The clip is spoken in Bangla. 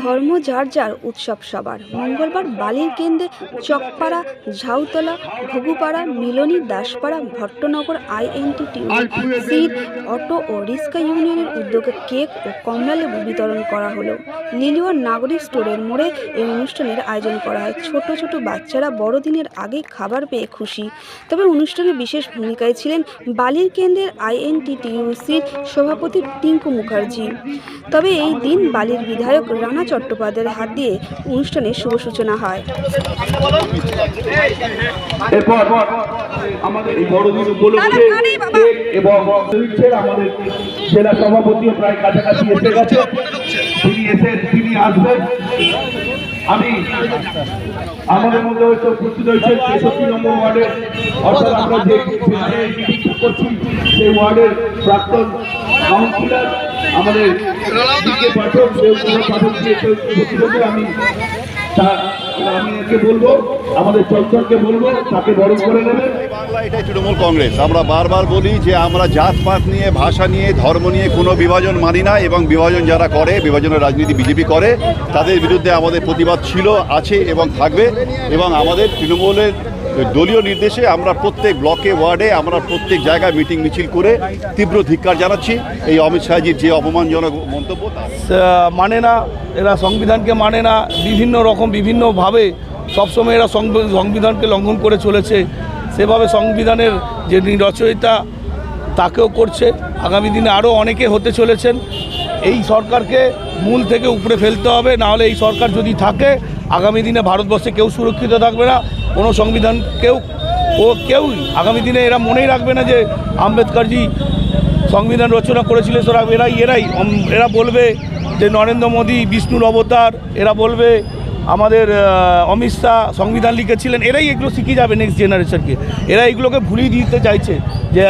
ধর্ম যার যার উৎসব সবার। মঙ্গলবার বালির কেন্দ্রে চকপাড়া, ঝাউতলা ঘুঘুপাড়া মিলনী, দাসপাড়া, ভট্টনগর আইএনটি সিট, অটো ও রিক্সা ইউনিয়নের উদ্যোগে কেক ও কমলালেবু বিতরণ করা হলো। লিলিওয়ার নাগরিক স্টোরের মোড়ে এই অনুষ্ঠানের আয়োজন করা হয়। ছোট ছোট বাচ্চারা বড়দিনের আগে খাবার পেয়ে খুশি। তবে অনুষ্ঠানে বিশেষ ভূমিকায় ছিলেন বালির কেন্দ্রের আইএনটিটিউসির সভাপতি টিঙ্কু মুখার্জি। তবে এই দিন বালির বিধায়ক রানা চট্টোপাধ্যায়ের হাত দিয়ে অনুষ্ঠানের শুভ সূচনা হয়। এরপর আমাদের এই বড়দিন উপলক্ষে এবং আমাদের জেলা সভাপতিও প্রায় কাছাকাছি এসে গেছে। এসে তিনি আসবেন। আমি আমাদের মধ্যে হচ্ছে উপস্থিত হয়েছে তেষট্টি নম্বর ওয়ার্ডের। অর্থাৎ আমরা যে করছি, সেই ওয়ার্ডের প্রাক্তন কাউন্সিলর, আমাদের পাঠক, দেবকুমার পাঠক দিয়ে উপস্থিত হয়েছে, আমি আমি একে বলব, আমাদের চঞ্চলকে বলব, তাকে বরণ করে নেবেন। এটাই তৃণমূল কংগ্রেস। আমরা বারবার বলি যে আমরা জাতপাত নিয়ে, ভাষা নিয়ে, ধর্ম নিয়ে কোনো বিভাজন মানি না এবং বিভাজন যারা করে, বিভাজনের রাজনীতি বিজেপি করে, তাদের বিরুদ্ধে আমাদের প্রতিবাদ ছিল, আছে এবং থাকবে এবং আমাদের তৃণমূলের দলীয় নির্দেশে আমরা প্রত্যেক ব্লকে, ওয়ার্ডে আমরা প্রত্যেক জায়গায় মিটিং মিছিল করে তীব্র ধিক্কার জানাচ্ছি। এই অমিত শাহজির যে অপমানজনক মন্তব্য মানে না, এরা সংবিধানকে মানে না, বিভিন্ন রকম, বিভিন্নভাবে সবসময় এরা সংব- সংবিধানকে লঙ্ঘন করে চলেছে। সেভাবে সংবিধানের যে রচয়িতা তাকেও করছে। আগামী দিনে আরও অনেকে হতে চলেছেন। এই সরকারকে মূল থেকে উপরে ফেলতে হবে নাহলে এই সরকার যদি থাকে, আগামী দিনে ভারতবর্ষে কেউ সুরক্ষিত থাকবে না। কোনো সংবিধান কেউ, ও কেউই আগামী দিনে এরা মনেই রাখবে না যে আম্বেদকরজি সংবিধান রচনা করেছিলেন সেরা এরাই এরাই। এরা বলবে যে নরেন্দ্র মোদী বিষ্ণুর অবতার, এরা বলবে আমাদের অমিত শাহ সংবিধান লিখেছিলেন, এরাই এগুলো শিখিয়ে যাবে নেক্সট জেনারেশনকে এরা এগুলোকে ভুলিয়ে দিতে চাইছে যে